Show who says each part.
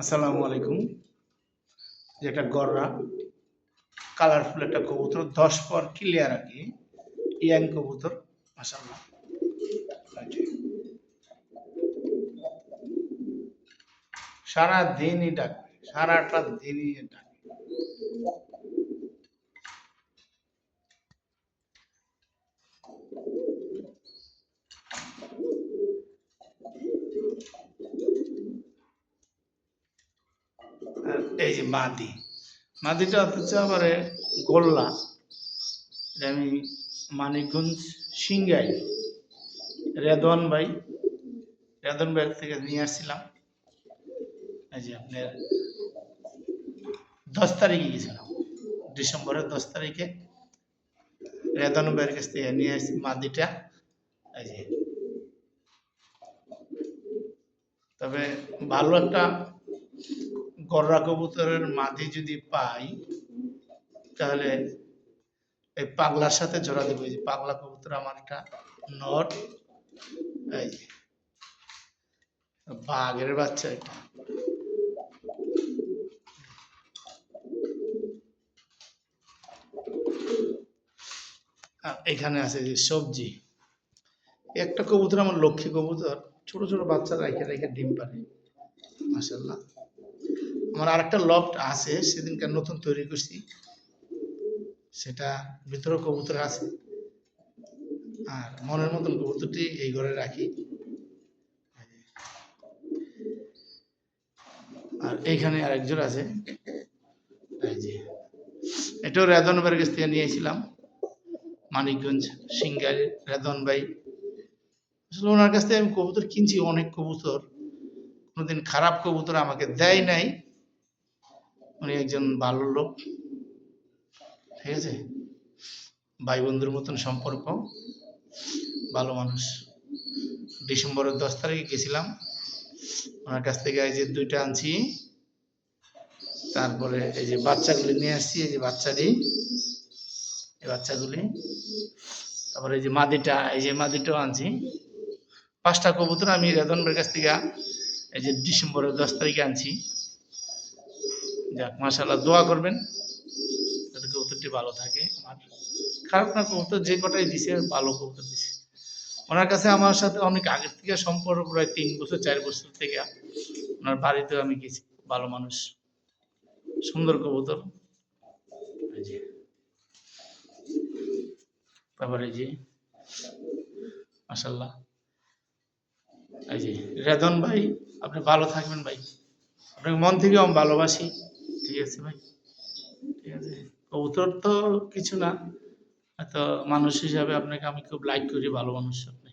Speaker 1: আসসালামু আলাইকুম। যেটা গররা কালারফুল একটা কবুতর, দশ পর ক্লিয়ার কি ইয়াং কবুতর মাসাল্লাহ সারা দিনই ডাকবে, সারাটা দিনই ডাকবে আর এই যে মাদি, মাদিটা হচ্ছে আবার গোল্লা। আমি মানিকগঞ্জ সিংগাই রেদন ভাই। রেদন ভাই থেকে নিয়ে আসছিলাম। এই যে আপনার দশ তারিখে গেছিলাম, ডিসেম্বরের দশ তারিখে। রেদন ভাইয়ের কাছ থেকে নিয়ে আসছি মাদিটা। এই যে। তবে ভালো একটা গররা কবুতরের মাদি যদি পাই, তাহলে এই পাগলার সাথে জোড়া দেবো। এই যে পাগলা কবুতর আমার একটা নট এই বাঘের বাচ্চা এটা। এখানে আছে যে সবজি। একটা কবুতর আমার লক্ষ্মী কবুতর, ছোট ছোট বাচ্চা রেখে রেখে ডিম পারে মাসাল্লাহ আমার আরেকটা লফট আছে সেদিনকার নতুন তৈরি করছি। সেটা ভিতরে কবুতর আছে। আর মনের মতন কবুতরটি এই ঘরে রাখি। আর এইখানে আরেকজন আছে। এটাও রেদন ভাইয়ের কাছ থেকে নিয়েছিলাম। মানিকগঞ্জ সিঙ্গার রেদন ভাই। আসলে ওনার কাছ থেকে আমি কবুতর কিনছি, অনেক কবুতর। কোনোদিন খারাপ কবুতর আমাকে দেয় নাই। উনি একজন ভালো লোক। ঠিক আছে? ভাই বন্ধুর মতন সম্পর্ক। ভালো মানুষ। ডিসেম্বরের দশ তারিখে গেছিলাম। ওনার কাছ থেকে এই যে দুইটা আনছি। তারপরে এই যে বাচ্চাগুলি নিয়ে আসছি, এই যে বাচ্চাটি। এই বাচ্চাগুলি। তারপরে এই যে মাদিটা, এই যে মাদিটাও আনছি। পাঁচটা কবুতর আমি রেদনবের কাছ থেকে এই যে ডিসেম্বরের দশ তারিখে আনছি। যাক মাশাল্লাহ দোয়া করবেন। যাতে কবুতরটি ভালো থাকে আমার। খারাপ না, কবুতর যে কটাই দিছে, ভালো কবুতর দিছে। ওনার কাছে আমার সাথে অনেক আগের থেকে সম্পর্ক, প্রায় তিন বছর, চার বছর থেকে ওনার বাড়িতেও আমি গেছি, ভালো মানুষ। সুন্দর কবুতর। তারপরে যে মাশাল্লাহ এই যে, রেদন ভাই, আপনি ভালো থাকবেন ভাই। আপনাকে মন থেকে আমি ভালোবাসি। ঠিক আছে ভাই। ঠিক আছে। কবুতর তো কিছু না। তো মানুষ হিসাবে আপনাকে আমি খুব লাইক করি, ভালো মানুষ আপনি।